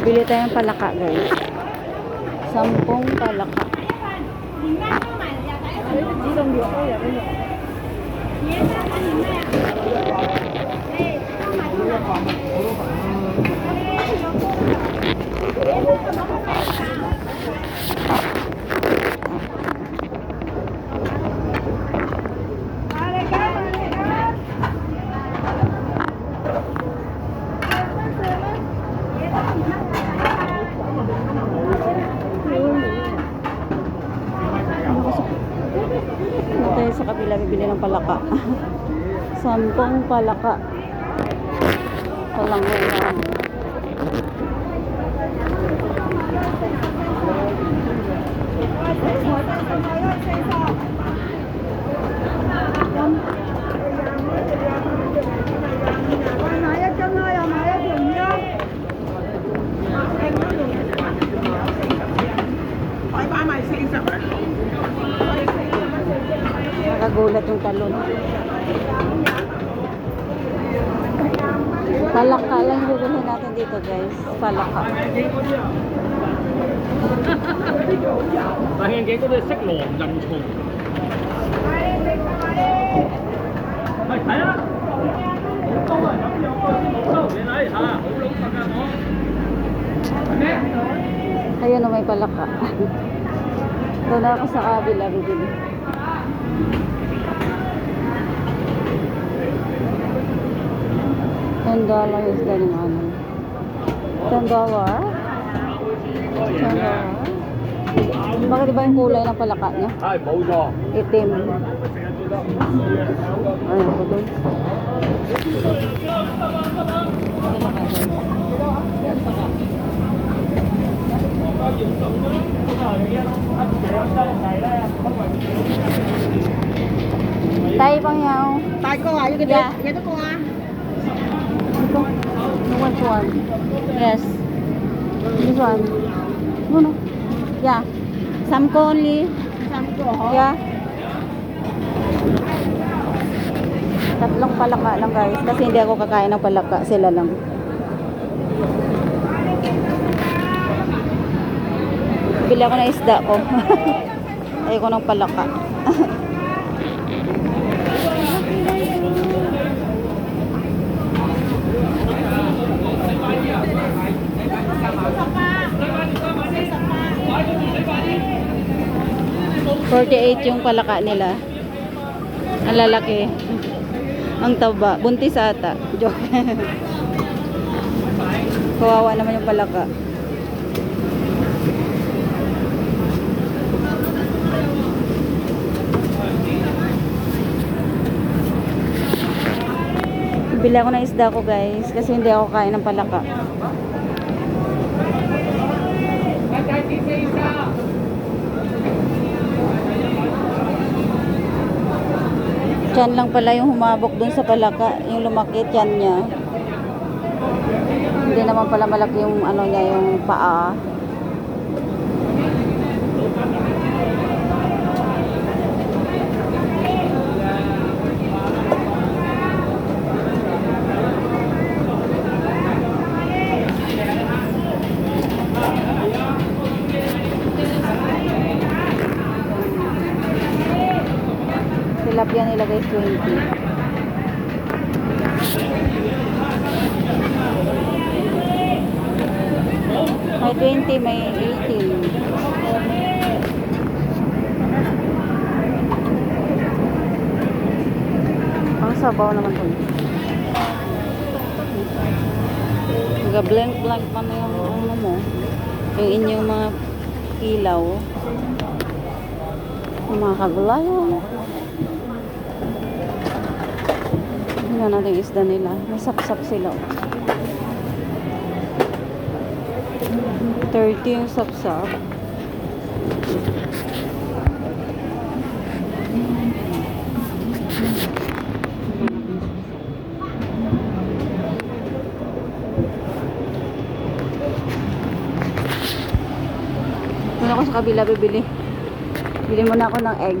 Bili tayong palaka, guys. Sampung palaka. Ano kasi? Ano tayo bibili ng palaka. Sampung palaka. Walang ulam. Nakagulat yung talon. Palaka lang yung bibilhin natin dito guys. Palaka. 大庆记嗰啲色罗人虫。喂，睇啦！都系咁有个先冇收你睇吓，好老实㗎我。咩？ Ayun o may palaka. Doon ako sa kabila bibili. Ten dollar is getting on. Ten dollar? Ten dollar? Bakit diba yung kulay ng palaka niya? Itim. Ay, ako doon. Tay pang nhau. Tay ko à, cái đó cô à. Ito. Which one? Yes. This one. No, no. Yeah. Samko only. Sao cô hả? Yeah. Tatlong palaka lang guys. Kasi hindi ako kakain ng palaka. Sila lang. Bili ako ng isda ko. Ayoko ng palaka. Forty-eight yung palaka nila. Ang lalaki. Ang taba. Buntis ata. Joke. Kawawa naman yung palaka. Bili ako ng isda ko guys kasi hindi ako kain ng palaka. Tiyan lang pala yung humabok dun sa palaka, yung lumaki tiyan niya. Hindi naman pala malaki yung ano niya, yung paa. Tilapia nila guys 20. May 20, may 18. Ang sabaw naman to. Nag-blank-blank pa na yung ano mo. Yung inyong mga ilaw. Mga kagulayo. Tingnan natin isda nila. May sapsap sila. 30 yung sapsap. Doon ako sa kabila bibili. Bili muna ako ng egg.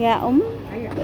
Yaom. Ayaw.